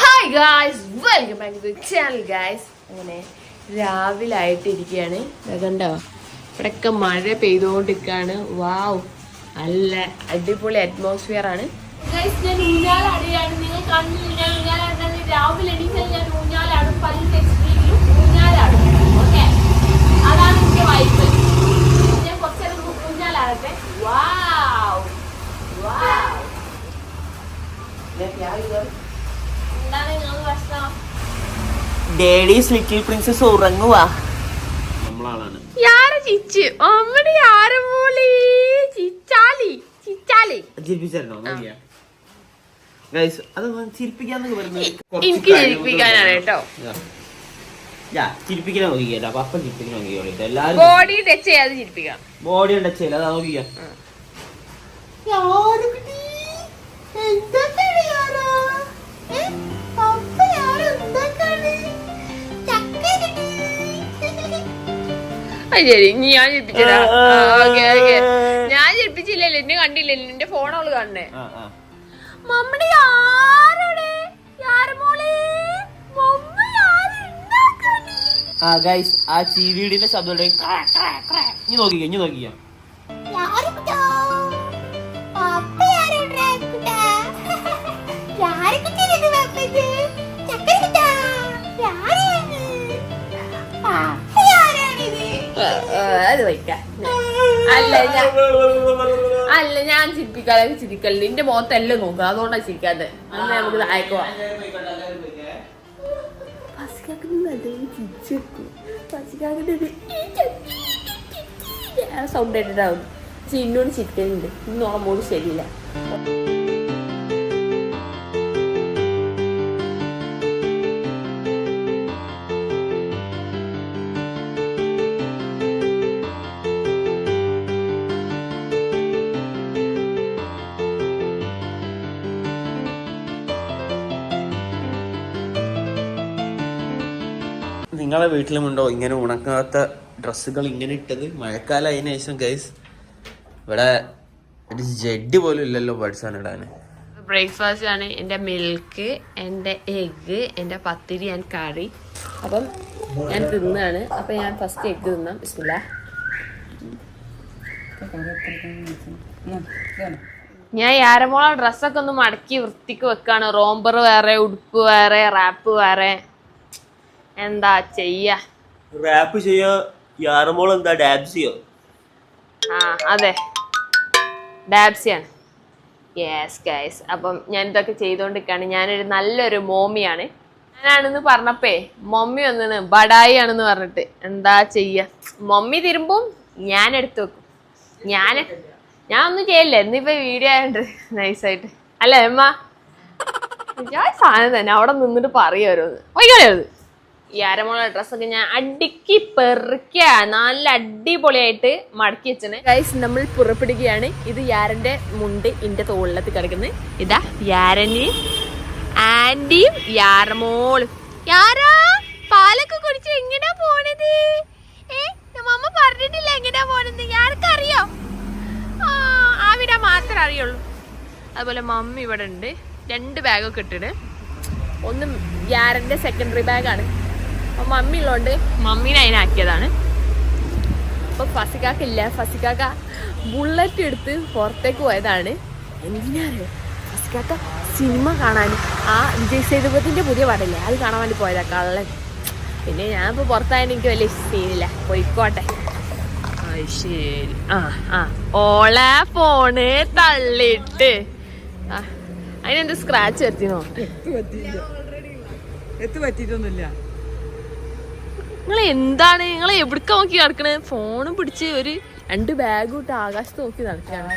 Hi guys welcome back to channel guys അങ്ങനെ രാവിലെ കണ്ടോ? ഇവിടെയൊക്കെ മഴ പെയ്തുകൊണ്ടിരിക്കുകയാണ്. വാവ് നല്ല അടിപൊളി അറ്റ്മോസ്ഫിയർ ആണ്. ഞാൻ ഊഞ്ഞാലാടുകയാണ് നിങ്ങൾ കണ്ണിൽ ഞാൻ രാവിലെ ഞാൻ ഊഞ്ഞാലാടും പല്ല് ഊഞ്ഞാലാടും ഓക്കെ അതാണ് എനിക്ക് വൈബ് ഞാൻ കുറച്ചേരം ഊഞ്ഞാലാടട്ടെ വാവ് വാവ് എന്താണ് നിങ്ങൾ പ്രശ്നം ഡേഡീസ് ലിറ്റിൽ പ്രിൻസസ് ഉറങ്ങുവാ. ചിച്ച്. അമ്മടി ചിച്ചാലി. ചിച്ചാലി. എനിക്ക് ചിരിപ്പിക്കാനാണ് കേട്ടോ. യാ. യാ, ചിരിപ്പിക്കാൻ നോക്കിക്കല്ലോ അപ്പൊ അപ്പം ചിരിപ്പിക്കാൻ നോക്കിക്കോളൂ എല്ലാരും ബോഡി ടച്ച് ചെയ്യാതെ ചിരിപ്പിക്കാം. ബോഡി ഉണ്ടച്ചില്ല അതാ നോക്കിയാ അത് ശരി ഇനി ഞാൻ ഓക്കെ ഓക്കെ. ഞാൻ ചിരിപ്പിച്ചില്ലല്ലോ എന്നെ കണ്ടില്ലല്ലോ എന്റെ ഫോണോൾ കാണണേ മമ്മടി ആരോടെ ആ ഗൈസ് ആ ചീവീടിന്റെ ശബ്ദം. ഇനി നോക്കിക്കാം ഇനി നോക്കിക്കോ. അത് അല്ല ഞാൻ അല്ല ഞാൻ ചിരിപ്പിക്കാതെ ചിരിക്കല്ല നിന്റെ മുഖത്തെല്ലാം നോക്കുക അതുകൊണ്ടാ ചിരിക്കാതെ അന്ന് നമുക്ക് പോവാം സൗണ്ട് കേട്ടിട്ടാവും. ചിന്നോട് ചിരിക്കലുണ്ട്. ഇന്ന് ഓർമ്മോട് ശരിയില്ല. നിങ്ങളെ വീട്ടിലുമുണ്ടോ? ഇങ്ങനെ ഉണക്കാത്ത ഡ്രസ്സുകൾ ഇങ്ങനെ ഇട്ടത്? മഴക്കാലം അതിന് ശേഷം ഗൈസ് ഇവിടെ ഒരു ജഡ്ഡി പോലും ഇല്ലല്ലോ പഠിച്ചാൻ ഇടാൻ. ബ്രേക്ക്ഫാസ്റ്റ് ആണ് എന്റെ മിൽക്ക് എന്റെ എഗ്ഗ് എന്റെ പത്തിരി ആൻഡ് കറി അപ്പം ഞാൻ തിന്നാണ്. അപ്പം ഞാൻ ഫസ്റ്റ് എഗ്ഗ് തിന്നാം. ബിസ്മില്ല. ഞാൻ യാരമോള ഡ്രസ്സൊക്കെ ഒന്ന് മടക്കി വൃത്തിക്ക് വെക്കാണ്. റോംബർ വേറെ ഉടുപ്പ് വേറെ റാപ്പ് വേറെ. എന്താ ചെയ്യാ? റാപ്പ് ചെയ്യോ? യാറമോൾ എന്താ? ഡാബ്സിയോ ചെയ്യോ? ആ അതെ. ഡാബ്സിയാണ് യെസ് ഗൈസ് അപ്പം ഞാൻ ഇതൊക്കെ ചെയ്തുകൊണ്ടിരിക്കുകയാണ് ഞാനൊരു നല്ലൊരു മോമിയാണ്. ഞാനാണെന്ന് പറഞ്ഞപ്പേ മമ്മി വന്നിന് ബഡായി ആണെന്ന് പറഞ്ഞിട്ട് എന്താ ചെയ്യാ? മമ്മി തിരുമ്പും ഞാൻ എടുത്തു വെക്കും. ഞാൻ ഞാൻ ഒന്നും ചെയ്യല്ലേ? എന്നിപ്പോ വീഡിയോ ആയുണ്ട് നൈസായിട്ട് അല്ലേ അമ്മ? ഞാൻ സാധനം തന്നെ അവിടെ നിന്നിട്ട് പറയുമോ ഓരോന്ന്. വൈകാലത് ഈ അരമുള ഡ്രസ്സൊക്കെ ഞാൻ അടുക്കി പെറുക്ക നല്ല അടിപൊളിയായിട്ട് മടക്കി വെച്ചത് ഗൈസ് നമ്മൾ പുറപ്പെടുകയാണ്. ഇത് യാരന്റെ മുണ്ട് ഇന്റെ തോളിലത്ത് കിടക്കുന്നത് ഇതാ യാരന് ആന്റിയും യാരമോളും. യാരാ? പാലൊക്കെ കുടിച്ച് എങ്ങനെയാ പോണത്? ഏ മമ്മ പറഞ്ഞിട്ടില്ല എങ്ങനെയാ പോണത്. യാർക്കറിയോ? ആ അവിടെ മാത്രമേ അറിയുള്ളൂ. അതുപോലെ മമ്മി ഇവിടെ ഉണ്ട്. രണ്ട് ബാഗൊക്കെ ഇട്ടിട്ട് ഒന്ന് യാരന്റെ സെക്കൻഡറി ബാഗാണ് അപ്പൊ മമ്മി ഉള്ളതുകൊണ്ട് മമ്മീനെ അതിനാക്കിയതാണ്. അപ്പൊ ഫസിക്കാക്കില്ല. ഫസിക്കാക്ക ബുള്ളറ്റ് എടുത്ത് പുറത്തേക്ക് പോയതാണ്. എന്തിനാറിയോ ഫസിക്കാക്ക സിനിമ കാണാൻ ആ വിജയ് സേതുപത്തിന്റെ പുതിയ പടല്ലേ? അത് കാണാൻ വേണ്ടി പോയതാ കള്ളൻ. പിന്നെ ഞാൻ ഇപ്പൊ പുറത്തായതിന് എനിക്ക് വലിയ സീനില്ല. പോയിക്കോട്ടെ. ശരി. ആ ആ. ഓള ഫോണ് തള്ളിട്ട്. അതിനെന്ത് സ്ക്രാച്ച് വരുത്തിനോ എത്തു പറ്റിയിട്ടൊന്നുമില്ല നിങ്ങൾ എന്താണ് നിങ്ങൾ എവിടക്ക നോക്കി നടക്കണേ? ഫോണും പിടിച്ച് ഒരു രണ്ട് ബാഗും ഇട്ട് ആകാശത്ത് നോക്കി നടക്കുകയാണ്.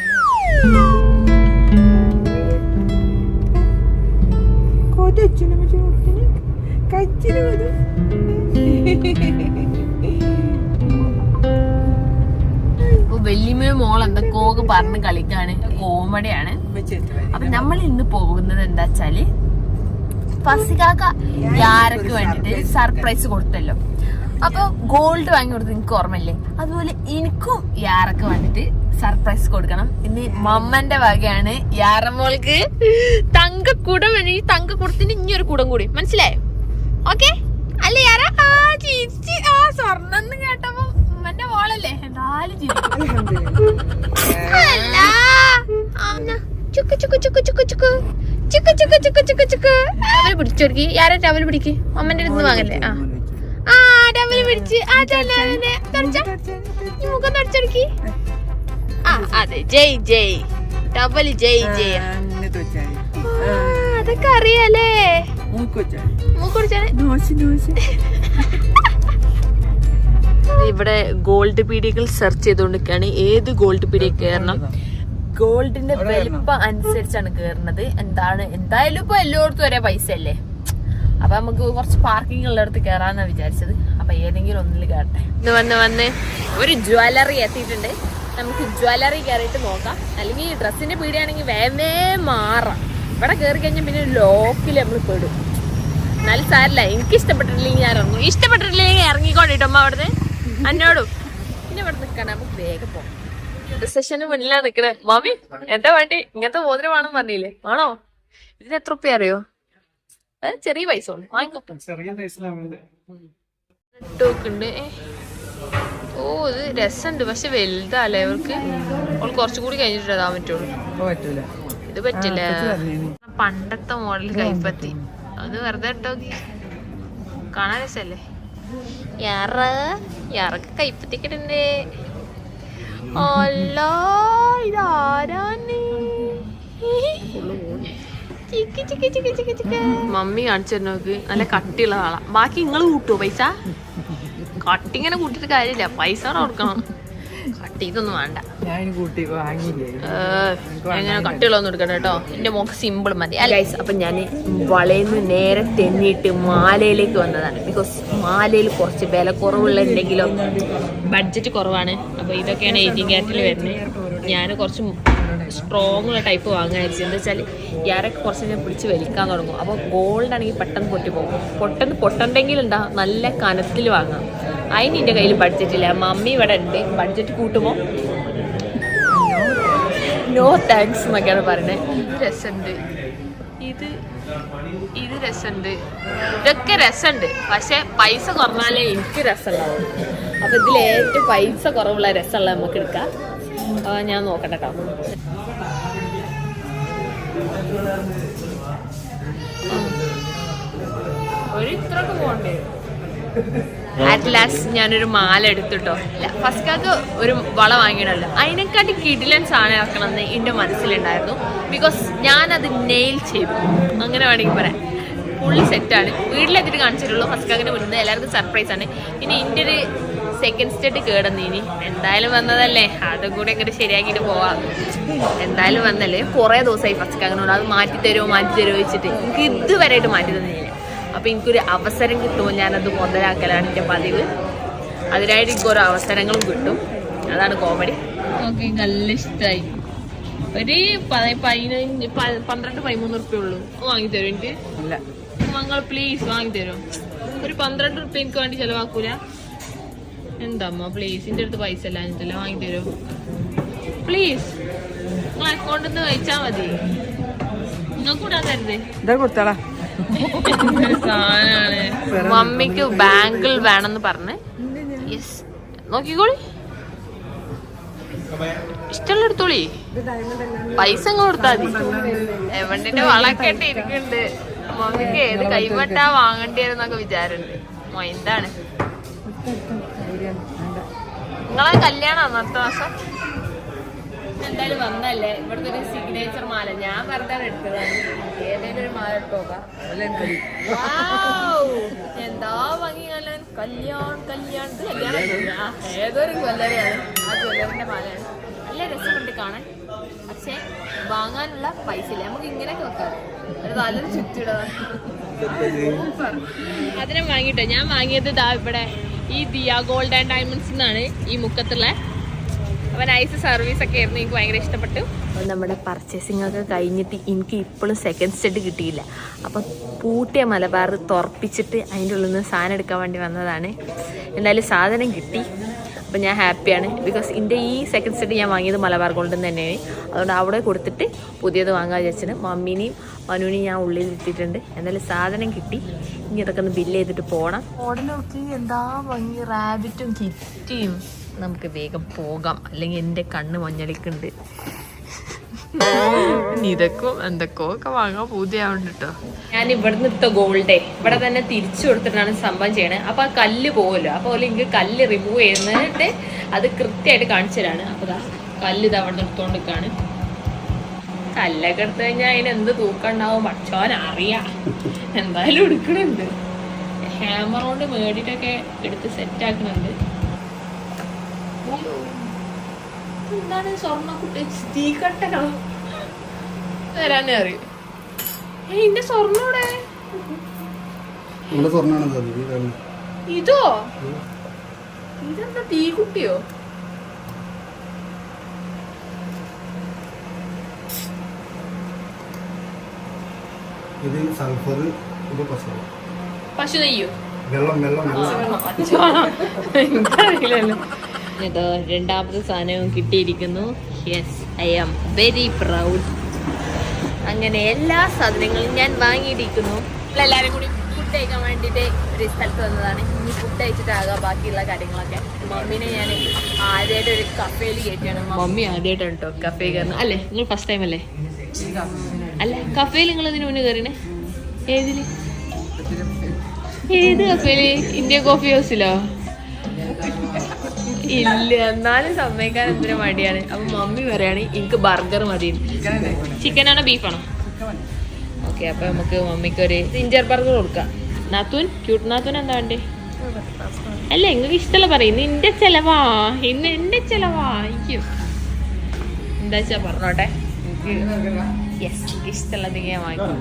വെല്ലിമേ മോൾ എന്തൊക്കെ പറഞ്ഞ് കളിക്കാണ്. കോമഡിയാണ്. അപ്പൊ നമ്മൾ ഇന്ന് പോകുന്നത് എന്താ വെച്ചാൽ ഫസികാക്ക യാരക്ക് വേണ്ടിട്ട് സർപ്രൈസ് കൊടുത്തല്ലോ. അപ്പൊ ഗോൾഡ് വാങ്ങി കൊടുത്ത് എനിക്ക് ഓർമ്മയില്ലേ? അതുപോലെ എനിക്കും യാറൊക്കെ വന്നിട്ട് സർപ്രൈസ് കൊടുക്കണം. ഇനി മമ്മന്റെ വകയാണ് യാറമോൾക്ക് തങ്കക്കുടം ഈ തങ്കക്കുടത്തിന് ഇനി ഒരു കുടം കൂടി. മനസ്സിലായോ? ഓക്കെ അല്ലേ യാറ ആ ചിരിച്ച് ആ സ്വർണം കേട്ടപ്പോ ഉമ്മന്റെ മോളല്ലേ. ആന്ന. ചുക്ക് ചുക്ക് ചുക്ക് ചുക്ക് ചുക്ക്. ചുക്ക് ചുക്ക് ചുക്ക് ചുക്ക് ചുക്ക്. ടവൽ പിടിച്ചു യാരാ ടവൽ പിടിക്ക്? അമ്മന്റെ അടുത്ത് വാങ്ങല്ലേ? ആ. പിടിച്ച്. ആ തന്നെ മുഖം തുടച്ചെടുക്കി ആ അതെ. ജയ് ജയ്. ഡബിൾ ജയ് ജയ്. അങ്ങനത്തെ വെച്ചാൽ ആ, അതൊക്കെ അറിയാലേ. ഇവിടെ ഗോൾഡ് പീഡിയകൾ സെർച്ച് ചെയ്തുകൊണ്ടിരിക്കുകയാണ് ഏത് ഗോൾഡ് പീഡിയ കയറണം ഗോൾഡിന്റെ വലിപ്പം അനുസരിച്ചാണ് കയറുന്നത് എന്താണ് എന്തായാലും ഇപ്പൊ എല്ലായിടത്തും ഒരേ പൈസ അല്ലേ അപ്പൊ നമുക്ക് കുറച്ച് പാർക്കിംഗ് ഉള്ളിടത്ത് കയറാന്നാ വിചാരിച്ചത്. അപ്പൊ ഏതെങ്കിലും ഒന്നിൽ കയറട്ടെ ഇന്ന് വന്ന് വന്ന് ഒരു ജ്വല്ലറി എത്തിയിട്ടുണ്ട്. നമുക്ക് ജ്വല്ലറി കയറിയിട്ട് നോക്കാം. അല്ലെങ്കിൽ ഡ്രസ്സിന്റെ പീടിയാണെങ്കിൽ വേമേ മാറാം. ഇവിടെ കയറി കഴിഞ്ഞാൽ പിന്നെ ലോക്കിൽ നമ്മൾ പെടും. എന്നാലും സാരില്ല. എനിക്ക് ഇഷ്ടപ്പെട്ടിട്ടില്ലെങ്കിൽ ഞാൻ ഇറങ്ങും ഇഷ്ടപ്പെട്ടിട്ടില്ലെങ്കിൽ ഇറങ്ങിക്കൊണ്ടിട്ടമ്മ അവിടുന്ന്. എന്നോടും പിന്നെ ഇവിടെ നിൽക്കണം നമുക്ക് വേഗം പോകാം. സെഷന് മുന്നിലാണ് നിക്കണേ. മാമി എന്താ വേണ്ടി? ഇങ്ങനത്തെ മോതിരം വേണം പറഞ്ഞില്ലേ? ആണോ ഇതിന് എത്ര റുപ്യ അറിയോ? ചെറിയ പൈസ ഉണ്ട് വാങ്ങിക്കോ. ചെറിയ സൈസിലാണ് ഓ ഇത് രസമുണ്ട് പക്ഷെ വലുതല്ലേ അവർക്ക് അവൾ കുറച്ചും കൂടി കഴിഞ്ഞിട്ട് ഇടാൻ പറ്റുള്ളൂ. ഇത് പറ്റില്ല. പണ്ടത്തെ മോഡൽ കൈപ്പത്തി. അത് വെറുതെ ഇട്ടോക്കി. കാണാൻ രസല്ലേ? യാറ യാറൊക്കെ കൈപ്പത്തിക്കിടണ്ടേ അല്ല ഇതാരാണ്? മമ്മി കാണിച്ചു നോക്ക്. നല്ല കട്ടിയുള്ള ആളാ. ബാക്കി നിങ്ങൾ കൂട്ടുവോ പൈസ? കട്ടി ഇങ്ങനെ കൂട്ടിയിട്ട് കാര്യമില്ല. പൈസ കൊടുക്കണം. കട്ടി ഇതൊന്നും വേണ്ട. എങ്ങനെ കട്ടിയുള്ളതൊന്നും എടുക്കണ്ട കേട്ടോ. എന്റെ മോക്ക് സിമ്പിൾ മതി. അല്ല ഗൈസ് അപ്പൊ ഞാൻ വളയിന്ന് നേരെ തെന്നിട്ട് മാലയിലേക്ക് വന്നതാണ്. ബിക്കോസ് മാലയിൽ കുറച്ച് വില കുറവുള്ളുണ്ടെങ്കിലും ബഡ്ജറ്റ് കുറവാണ്. അപ്പൊ ഇതൊക്കെയാണ് എയ്റ്റീൻ ക്യാരറ്റിൽ വരുന്നത്. ഞാൻ കുറച്ച് സ്ട്രോങ് ഉള്ള ടൈപ്പ് വാങ്ങാതിരിച്ചു എന്താ വെച്ചാൽ യാരൊക്കെ കുറച്ച് ഞാൻ പിടിച്ച് വലിക്കാൻ തുടങ്ങും. അപ്പോൾ ഗോൾഡ് ആണെങ്കിൽ പെട്ടെന്ന് പൊട്ടി പോകും. പൊട്ടെന്ന് പൊട്ടണ്ടെങ്കിൽ എന്താ നല്ല കനത്തിൽ വാങ്ങാം. അതിന് എന്റെ കയ്യിൽ ബഡ്ജറ്റ് ഇല്ല. മമ്മി ഇവിടെ ഉണ്ട് ബഡ്ജറ്റ് കൂട്ടുമോ? നോ താങ്ക്സ് എന്നൊക്കെയാണ് പറയുന്നത് രസമുണ്ട് ഇത് ഇത് രസമുണ്ട് ഇതൊക്കെ രസമുണ്ട് പക്ഷെ പൈസ കുറഞ്ഞാലേ എനിക്ക് രസമുണ്ടാവും അപ്പോൾ ഇതിൽ ഏറ്റവും പൈസ കുറവുള്ള രസമുള്ള നമുക്ക് എടുക്കാം. ഞാൻ നോക്കട്ടെ കേട്ടോ പോണ്ടേ? അറ്റ് ലാസ്റ്റ് ഞാനൊരു മാല എടുത്തിട്ടോ. ഫസ്റ്റാക്ക് ഒരു വള വാങ്ങിയിടല്ലോ അതിനെക്കാട്ടി കിടിലൻ സാധനം ഇറക്കണമെന്ന് എന്റെ മനസ്സിലുണ്ടായിരുന്നു. ബിക്കോസ് ഞാനത് നെയിൽ ചെയ്തു. അങ്ങനെ വേണമെങ്കിൽ പറയാം. ഫുള്ളി സെറ്റാണ് വീട്ടിലെത്തിയിട്ട് കാണിച്ചിട്ടുള്ളൂ. ഫസ്റ്റാക്കിന് വരുന്നത് എല്ലാവർക്കും സർപ്രൈസാണ് ഇനി എന്റെ ഒരു സെക്കൻഡ് സ്റ്റെഡ് കേടുന്നു ഇനി. എന്തായാലും വന്നതല്ലേ. അതും കൂടെ അങ്ങനെ ശരിയാക്കിയിട്ട് പോവാം. എന്തായാലും വന്നല്ലേ. കുറേ ദിവസമായി ഫസ്റ്റ് അങ്ങനെ അത് മാറ്റി തരുമോ മാറ്റി തരുമോ വെച്ചിട്ട് എനിക്ക് ഇതുവരെയായിട്ട് മാറ്റി തന്നില്ല. അപ്പൊ എനിക്കൊരു അവസരം കിട്ടുമോ? ഞാനത് മുതലാക്കലാണ് എന്റെ പതിവ്. അതിനായിട്ട് എനിക്ക് ഓരോ അവസരങ്ങളും കിട്ടും. അതാണ് കോമഡി ഓക്കെ നല്ല ഇഷ്ടമായി ഒരു പതി- പതിനഞ്ച് പന്ത്രണ്ട് പതിമൂന്ന് റുപ്യ ഉള്ളൂ. വാങ്ങി തരും എനിക്ക്? മങ്ങൾ പ്ലീസ് വാങ്ങി തരും ഒരു പന്ത്രണ്ട് റുപ്യ എനിക്ക് വേണ്ടി ചെലവാക്കൂല? എന്താ അമ്മ പ്ലീസ് എന്റെ അടുത്ത് പൈസ എല്ലാം എന്നിട്ടല്ല വാങ്ങി തരും പ്ലീസ് നിങ്ങൾ അക്കൗണ്ടിൽ നിന്ന് കഴിച്ചാൽ മതി നിങ്ങൾക്ക് തരുതേ മമ്മിക്ക് ബാങ്കിൾ വേണമെന്ന് പറഞ്ഞ്. യെസ് നോക്കിക്കോളി. ഇഷ്ടമുള്ള എടുത്തോളി. പൈസ കൊടുത്താ കൊടുത്താൽ മതി. എവണ്ടിന്റെ വളക്കെ ഇരിക്കുന്നുണ്ട്. മമ്മിക്ക് ഏത് കൈവട്ടാ വാങ്ങണ്ടിയെന്നൊക്കെ വിചാരമുണ്ട് മൊയന്താണ് നിങ്ങളെ കല്യാണം അടുത്ത മാസം? എന്തായാലും വന്നല്ലേ. ഇവിടുത്തെ ഒരു സിഗ്നേച്ചർ മാല. ഞാൻ വെറുതെ എടുത്തതാണ് ഏതെങ്കിലും ഒരു മാല എടുത്തോക്കാം! എന്താ ഭംഗി കല്യാൺ കല്യാൺ കല്യാൺ. കല്യാണം. ഏതൊരു കൊല്ലരെയാണ് ആ കൊല്ലറിന്റെ മാലയാണ്. നല്ല രസമുണ്ട് കാണാൻ. പക്ഷെ വാങ്ങാനുള്ള പൈസ ഇല്ല നമുക്ക് ഇങ്ങനെയൊക്കെ വെക്കാം. നല്ലൊരു ചുറ്റിടാ. അതിനെ വാങ്ങിട്ടോ. ഞാൻ വാങ്ങിയത് ഇതാ ഇവിടെ ഈ ദിയ ഗോൾഡ് ആൻഡ് ഡയമണ്ട്സ് എന്നാണ് ഈ മുക്കത്തുള്ള അവൻ നൈസ് സർവീസ് ഒക്കെ ആയിരുന്നു എനിക്ക് ഭയങ്കര ഇഷ്ടപ്പെട്ടു. നമ്മുടെ പർച്ചേസിംഗ് ഒക്കെ കഴിഞ്ഞിട്ട് എനിക്ക് ഇപ്പോഴും സെക്കൻഡ് സ്റ്റെഡ് കിട്ടിയില്ല. അപ്പം പൂട്ടിയ മലബാർ തുറപ്പിച്ചിട്ട് അതിന്റെ ഉള്ളിൽ നിന്ന് സാധനം എടുക്കാൻ വേണ്ടി വന്നതാണ്. എന്തായാലും സാധനം കിട്ടി. അപ്പം ഞാൻ ഹാപ്പിയാണ്. ബിക്കോസ് എന്റെ ഈ സെക്കൻഡ് സെറ്റ് ഞാൻ വാങ്ങിയത് മലബാർ ഗോൾഡിൽ തന്നെയാണ്. അതുകൊണ്ട് അവിടെ കൊടുത്തിട്ട് പുതിയത് വാങ്ങാൻ വിചാരിച്ചത് മമ്മീനെയും മനുവിനെയും ഞാൻ ഉള്ളിൽ ഇട്ടിട്ടുണ്ട് എന്തായാലും സാധനം കിട്ടി. ഇനി അതൊക്കെ ഒന്ന് ബില്ല് ചെയ്തിട്ട് പോകണം നോക്കി എന്താ ഭംഗി? റാബിറ്റും കിറ്റിയും നമുക്ക് വേഗം പോകാം. അല്ലെങ്കിൽ എന്റെ കണ്ണ് മഞ്ഞളിക്കുണ്ട് ഇതൊക്കെ എന്തൊക്കെയോ ഒക്കെ വാങ്ങാൻ പൂജയാവുണ്ട് കേട്ടോ ഞാൻ ഇവിടുന്ന് ഇട്ട ഗോൾഡേ ഇവിടെ തന്നെ തിരിച്ചു കൊടുത്തിട്ടാണ് സംഭവം ചെയ്യണേ. അപ്പൊ ആ കല്ല് പോകുമല്ലോ അപ്പൊ എനിക്ക് കല്ല് റിമൂവ് ചെയ്യുന്നിട്ട് അത് കൃത്യമായിട്ട് കാണിച്ചു തരാണ്. അപ്പൊ കല്ല് ഇത് അവിടെ എടുത്തോണ്ടിരിക്കാണ് കല്ലൊക്കെ എടുത്തു കഴിഞ്ഞാൽ അതിന് എന്ത് തൂക്കം ഉണ്ടാവും? പക്ഷോൻ അറിയാം. എന്തായാലും എടുക്കണുണ്ട്. ഹാമർ കൊണ്ട് മേടിയിട്ടൊക്കെ എടുത്ത് സെറ്റ് ആക്കണുണ്ട്. എന്താണ് സ്വർണക്കുട്ടി തീക്കട്ടകളോ തരാനേ അറിയും. എന്റെ ഇന്റെ സ്വർണ ഇവിടെ നമ്മുടെ സ്വർണമാണ് ഇതോ? ഇതെന്താ തീക്കുട്ടിയോ ഇത് സൾഫർ ഇത് പശു. പശു നെയ്യോ? വെള്ളം വെള്ളം വെള്ളം. എനിക്കറിയില്ലല്ലോ ഇത് രണ്ടാമത്തെ സാധനവും കിട്ടിയിരിക്കുന്നു. Yes I am very proud അങ്ങനെ എല്ലാ സാധനങ്ങളും ഞാൻ വാങ്ങിയിരിക്കുന്നു. എല്ലാവരും കൂടി ഫുഡ് കഴിക്കാൻ വേണ്ടിയിട്ട് ഒരു സ്ഥലത്ത് വന്നതാണ്. ഇനി ഫുഡ് കഴിച്ചിട്ടാകാം ബാക്കിയുള്ള കാര്യങ്ങളൊക്കെ. മമ്മീനെ ഞാൻ ആദ്യമായിട്ട് ഒരു കഫേയിൽ കയറ്റിയാണ് മമ്മി ആദ്യമായിട്ടാണ് കേട്ടോ കഫേ കയറുന്നത്. അല്ലേ നിങ്ങൾ ഫസ്റ്റ് ടൈം അല്ലേ? അല്ല കഫേയിൽ നിങ്ങൾ ഇതിന് മുന്നേ കയറിനെ? ഏതിൽ ഏത് കഫേൽ ഇന്ത്യ കോഫി ഹൗസിലോ ഇല്ല എന്നാലും സമ്മതിക്കാൻ എന്തൊരു മടിയാണ്. അപ്പൊ മമ്മി പറയാണ് എനിക്ക് ബർഗർ മതി. ചിക്കൻ ആണോ ബീഫാണോ ഓക്കെ അപ്പൊ നമുക്ക് മമ്മിക്ക് ഒരു ജിഞ്ചർ ബർഗർ കൊടുക്കാം. നാത്തൂൻ ക്യൂട്ട് നാത്തൂൻ എന്താ വേണ്ടേ? അല്ല നിങ്ങൾക്ക് ഇഷ്ടമല്ല പറയും. നിന്റെ ചെലവാ. ഇന്ന് എന്റെ ചെലവാ. എനിക്ക് എന്താ വെച്ചാ പറഞ്ഞോട്ടെ? യെസ് വാങ്ങിക്കും.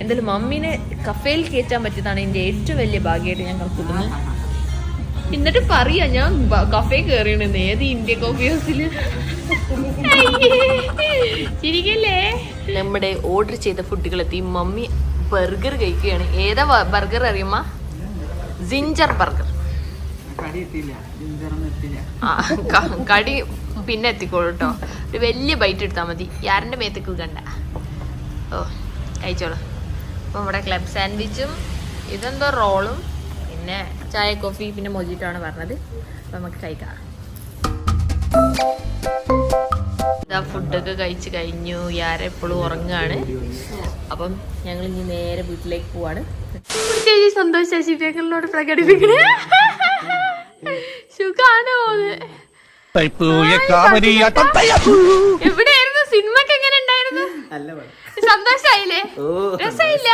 എന്തായാലും മമ്മീനെ കഫേയിൽ കയറ്റാൻ പറ്റിയതാണ് എന്റെ ഏറ്റവും വലിയ ഭാഗ്യമായിട്ട് ഞാൻ കണക്കൂട്ടുന്നത് എന്നിട്ട് പറയാ ഞാൻ കഫേ കയറിയണെന്ന് ഏത് ഇന്ത്യ കോഫി ഹൗസിൽ ചിരിക്കല്ലേ നമ്മുടെ ഓർഡർ ചെയ്ത ഫുഡുകൾ എത്തി മമ്മി ബർഗർ കഴിക്കുകയാണ്. ഏതാ ബർഗർ അറിയുമ്മ ജിഞ്ചർ ബർഗർ കടി പിന്നെ എത്തിക്കോളൂ കേട്ടോ ഒരു വലിയ ബൈറ്റ് എടുത്താൽ മതി. യാരന്റെ മേത്തേക്ക് കണ്ട. ഓ കഴിച്ചോളൂ. അപ്പം ഇവിടെ ക്ലബ് സാൻഡ്വിച്ചും ഇതെന്തോ റോളും പിന്നെ ചായ കോഫി പിന്നെ മൊജിറ്റാണ് പറഞ്ഞത്. അപ്പം നമുക്ക് കഴിക്കാം. ഇതാ ഫുഡൊക്കെ കഴിച്ച് കഴിഞ്ഞു. യാരെ എപ്പോഴും ഉറങ്ങുകയാണ് അപ്പം ഞങ്ങൾ ഇനി നേരെ വീട്ടിലേക്ക് പോവാണ്. ചേച്ചി സന്തോഷ ശശിപേക്കലിനോട് പ്രകടിപ്പിക്കണേ. സുഖാണോ എവിടെയായിരുന്നു? സിനിമക്ക് എങ്ങനെ ഉണ്ടായിരുന്നു? സന്തോഷായില്ലേ? രസമില്ല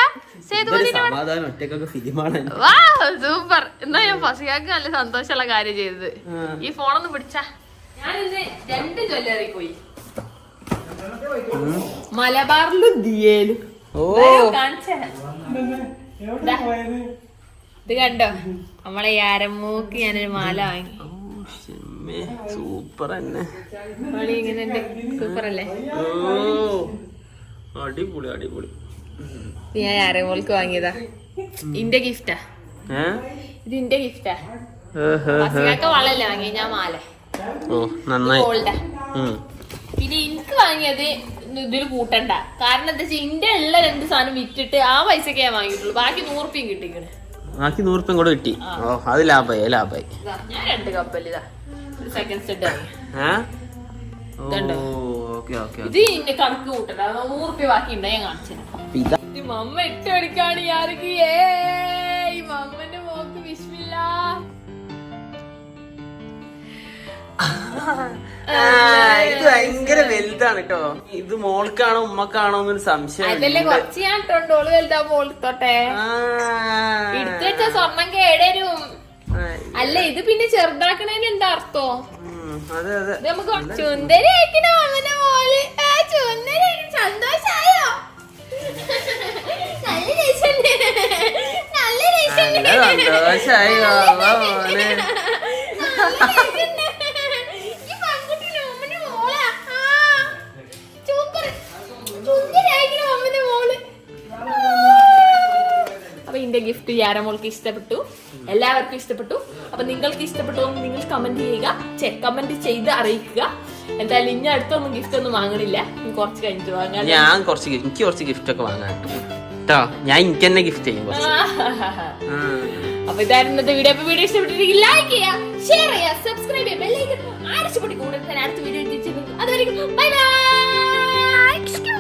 സൂപ്പർ. എന്നാ ഞാൻ ഫസിയാക്ക് നല്ല സന്തോഷമുള്ള കാര്യം ചെയ്തത്. ഈ ഫോണൊന്ന് പിടിച്ച. രണ്ട് ജ്വല്ലറി പോയി മലബാറിലും ദിയേലും. ഓ. ഇത് കണ്ടോ? നമ്മളെ യാരമ്മൂക്ക് ഞാനൊരു മാല വാങ്ങി. സൂപ്പർ തന്നെ. സൂപ്പർ അല്ലേ ഓ അടിപൊളി അടിപൊളി. ഞാൻ യാരമ്മോൾക്ക് വാങ്ങിയതാ? ഇന്റെ ഗിഫ്റ്റാ ഇത് ഇന്റെ ഗിഫ്റ്റാ. വളല്ലേ വാങ്ങി ഞാൻ മാല. ഓ നന്നായി. പിന്നെ എനിക്ക് വാങ്ങിയത് ഇതിൽ കൂട്ടണ്ട. കാരണം എന്താ വെച്ചാൽ ഇന്റെ ഉള്ള രണ്ട് സാധനം വിറ്റിട്ട് ആ പൈസക്ക് ഞാൻ വാങ്ങിയിട്ടുള്ളൂ. ബാക്കി നൂറുപ്യം കിട്ടിക്കണ് ബാക്കി നൂറുപ്യം കൂടെ കിട്ടി. ഓ അത് ലാഭായി ലാഭായി ഞാൻ രണ്ട് കപ്പൽ ഇതാ. സെക്കൻഡ് സെഡ് ആയി. ഓ. ഓക്കെ ഓക്കെ ഇത് ഇന്നെ കണക്ക് കൂട്ടണ്ട. അത് നൂറുപ്യ ബാക്കി ഉണ്ടോ ഞാൻ കാണിച്ചു മമ്മ എട്ട് എടുക്കാണ് യാർക്ക് ഏയ് മമ്മന്റെ മോക്ക് ഇത് ഭയങ്കര വലുതാണ് കേട്ടോ ഇത് മോൾക്കാണോ ഉമ്മക്കാണോ എന്നൊരു സംശയം അതല്ലേ കുറച്ച് ഞാൻ ഇട്ടോണ്ട് ഓൾ വലുതാ പോളിത്തോട്ടെ എടുത്തു വെച്ച സ്വർണം കേടരും. അല്ല ഇത് പിന്നെ ചെറുതാക്കണേന് എന്താ അർത്ഥോ? അതെ അതെ. നമുക്ക് ചുന്തരി അവനെ പോലെ ആ സന്തോഷായോ? നല്ല രസമുണ്ട് നല്ല രസമുണ്ട് സന്തോഷായി മോനെ ഗിഫ്റ്റ് യാരമോൾക്ക് ഇഷ്ടപ്പെട്ടു? എല്ലാവർക്കും ഇഷ്ടപ്പെട്ടു. അപ്പൊ നിങ്ങൾക്ക് ഇഷ്ടപ്പെട്ടു നിങ്ങൾ കമന്റ് ചെയ്യുക. കമന്റ് ചെയ്ത് അറിയിക്കുക. എന്തായാലും ഇനി അടുത്തൊന്നും ഗിഫ്റ്റ് ഒന്നും വാങ്ങണില്ല. കുറച്ച് കഴിഞ്ഞിട്ട് വാങ്ങാം ഞാൻ കുറച്ച് എനിക്ക് കുറച്ച് ഗിഫ്റ്റ് ഒക്കെ വാങ്ങാട്ടോ കേട്ടോ. ഞാൻ എനിക്ക് തന്നെ ഗിഫ്റ്റ് ചെയ്യും. അപ്പൊ ഇതായിരുന്നു വീഡിയോ വീഡിയോ ഇഷ്ടപ്പെട്ടിട്ടുണ്ടെങ്കിൽ ലൈക്ക് ചെയ്യുക ഷെയർ ചെയ്യുക സബ്സ്ക്രൈബ് ചെയ്യുക